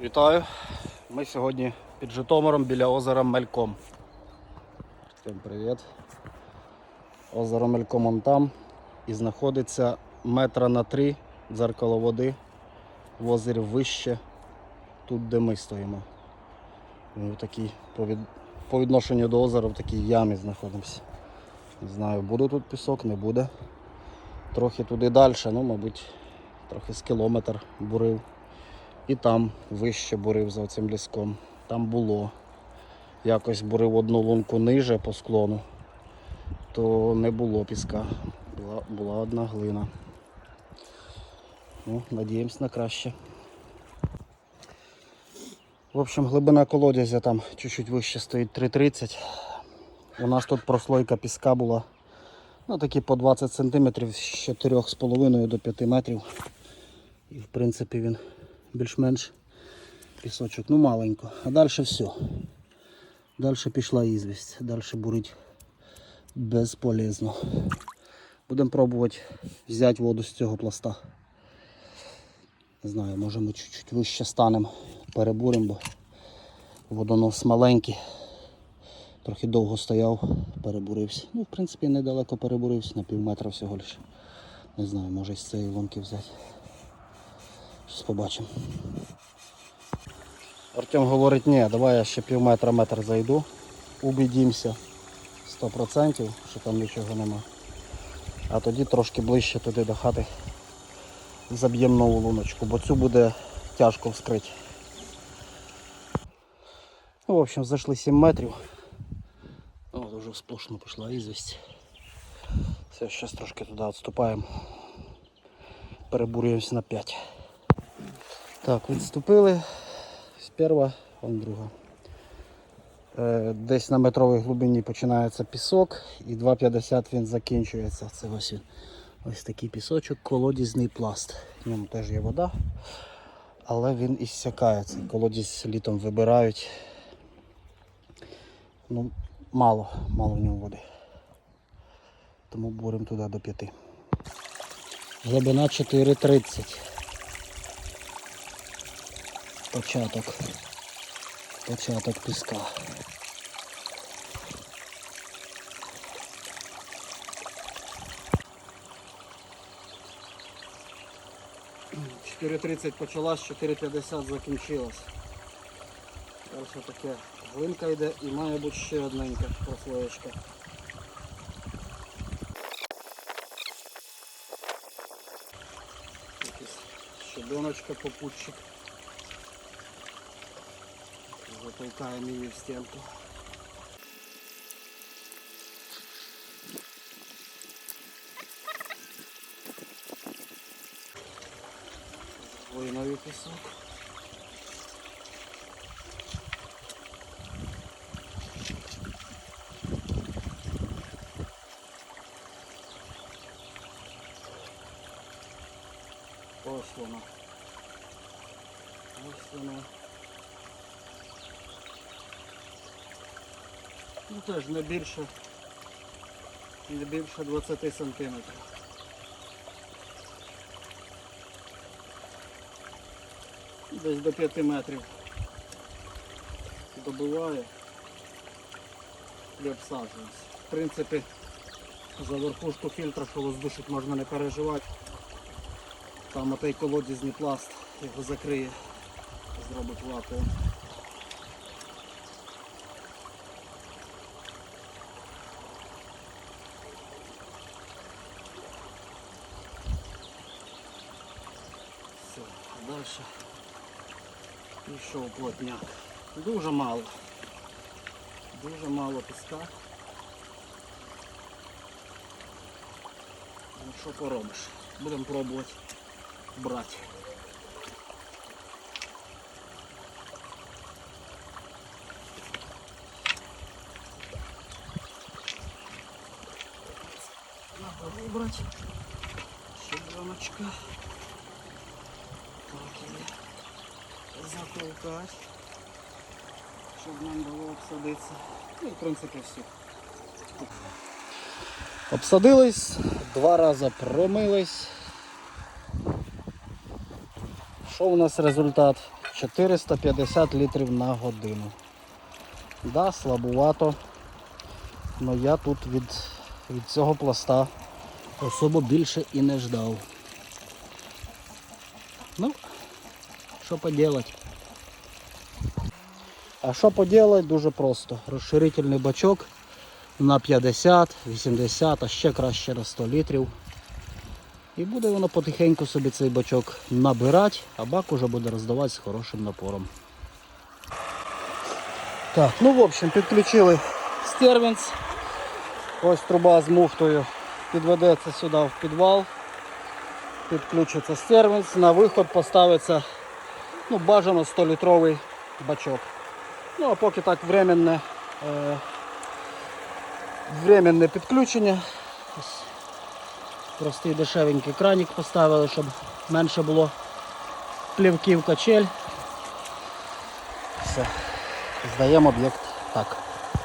Вітаю! Ми сьогодні під Житомиром біля озера Мельком. Всім привіт. Озеро Мельком он там і знаходиться метра на три дзеркало води в озері вище, тут де ми стоїмо. Ми в такій, по, від... по відношенню до озера в такій ямі знаходимося. Не знаю, буде тут пісок, не буде. Трохи туди далі, ну, мабуть, трохи з кілометр бурив. І там вище бурив за цим ліском. Там було. Якось бурив одну лунку ниже по склону, то не було піска. Була, була одна глина. Ну, надіємось на краще. В общем, глибина колодязя там чуть-чуть вище стоїть 3,30. У нас тут прослойка піска була. Ну, такі по 20 см з 4,5 до 5 метрів. І в принципі він більш-менш пісочок, ну маленько. А далі все. Далі пішла ізвість, далі бурить безполезно. Будемо пробувати взяти воду з цього пласта. Не знаю, може ми чуть-чуть вище станемо, перебуримо, бо водонос маленький. Трохи довго стояв, перебурився. Ну, в принципі, недалеко перебурився, на пів метра всього лише. Не знаю, може з цієї лунки взяти. Щось побачимо. Артем говорить, ні, давай я ще пів метра метр зайду. Убідімося 100%, що там нічого нема. А тоді трошки ближче туди до хати заб'ємо нову луночку, бо цю буде тяжко вскрити. Ну, в общем, зайшли 7 метрів. О, вже сплошно пішла ізвість. Все, зараз трошки туди відступаємо. Перебурюємося на 5. Так, відступили. Сперва, вон друга. Е, Десь на метровій глибині починається пісок і 2,50 він закінчується. Це ось він. Ось такий пісочок, колодязний пласт. В ньому теж є вода, але він іссякає. Цей колодязь літом вибирають. Ну, мало, мало в ньому води. Тому буримо туди до 5. Глибина 4,30. Початок. Початок піска. Чотири тридцять почалась, 4,50 закінчилась. Далі таке глинка йде і має бути ще одненька прослоєчка. Якась щебеночка, попутчик. Затолкаємо її в стінку. Глиновий пісок. Ось вона. Ось вона. Ну теж не більше, не більше 20 сантиметрів. Десь до 5 метрів добиває і обсаджується. В принципі, за верхушку фільтра, що воздушить, можна не переживати. Там отей колодязний пласт його закриє, зробить вакуум. далі пішов плотняк. Дуже мало. Дуже мало піска. Ну що поробиш? Будемо пробувати брати. Надо вибрати. Щебеночка. Затолкати, щоб нам було обсадитися. Ну, і в принципі все. Обсадились, два рази промились. Що у нас результат? 450 літрів на годину. Да, слабувато. Але я тут від, від цього пласта особо більше і не ждав. Ну, що поділати? А що поділати? Дуже просто. Розширительний бачок на 50, 80, а ще краще на 100 літрів. І буде воно потихеньку собі цей бачок набирати, а бак уже буде роздавати з хорошим напором. Так, ну в общем, підключили стервінц. Ось труба з муфтою підведеться сюди в підвал. Підключиться стервінц, на виход поставиться ну, бажано 100-літровий бачок. Ну а поки так временне, е, временне підключення. Простий дешевенький кранік поставили, щоб менше було плівків качель. Все. Здаємо об'єкт так.